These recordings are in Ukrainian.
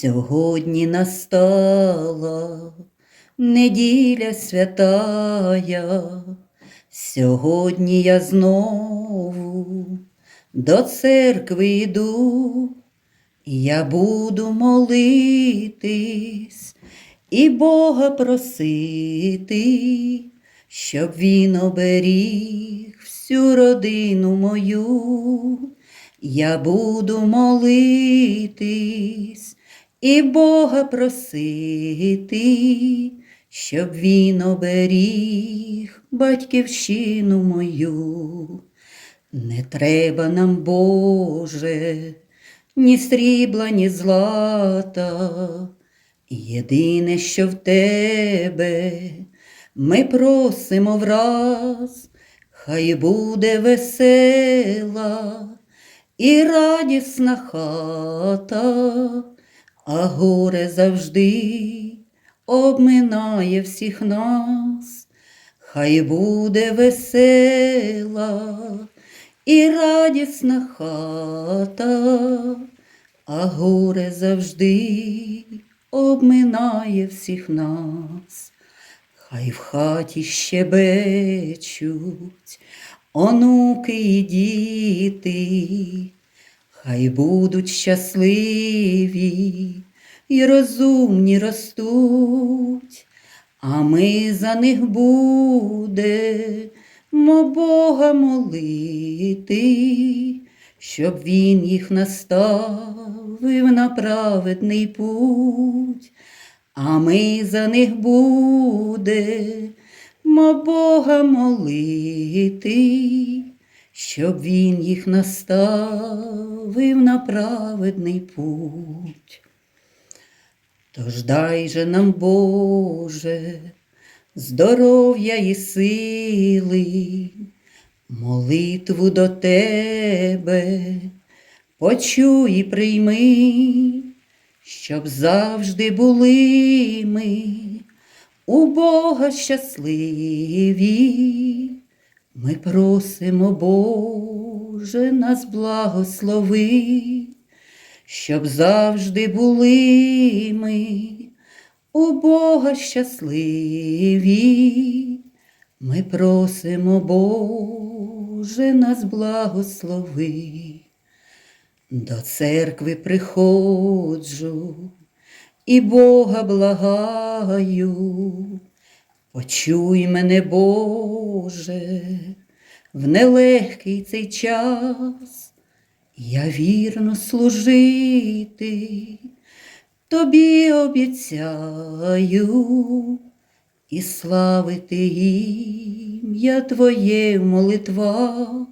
Сьогодні настала неділя святая, сьогодні я знову до церкви йду, я буду молитись і Бога просити, щоб він оберіг всю родину мою. Я буду молитись і Бога просити, щоб він оберіг батьківщину мою. Не треба нам, Боже, ні срібла, ні злата. Єдине, що в тебе ми просимо враз, хай буде весела і радісна хата, а горе завжди обминає всіх нас, хай буде весела і радісна хата, а горе завжди обминає всіх нас. Хай в хаті щебечуть онуки і діти, хай будуть щасливі і розумні ростуть, а ми за них будемо Бога молити, щоб він їх наставив на праведний путь, а ми за них будемо Бога молити, щоб він їх наставив на праведний путь. Тож дай же нам, Боже, здоров'я і сили, молитву до Тебе, почуй і прийми, щоб завжди були ми у Бога щасливі. Ми просимо, Боже, нас благослови, щоб завжди були ми у Бога щасливі. Ми просимо, Боже, нас благослови. До церкви приходжу і Бога благаю. Почуй мене, Боже, в нелегкий цей час, я вірно служити, тобі обіцяю і славити ім'я Твоє в молитвах,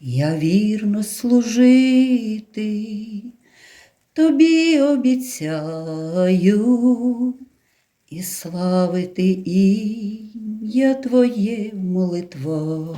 я вірно служити, тобі обіцяю і славити ім'я Твоє в молитвах.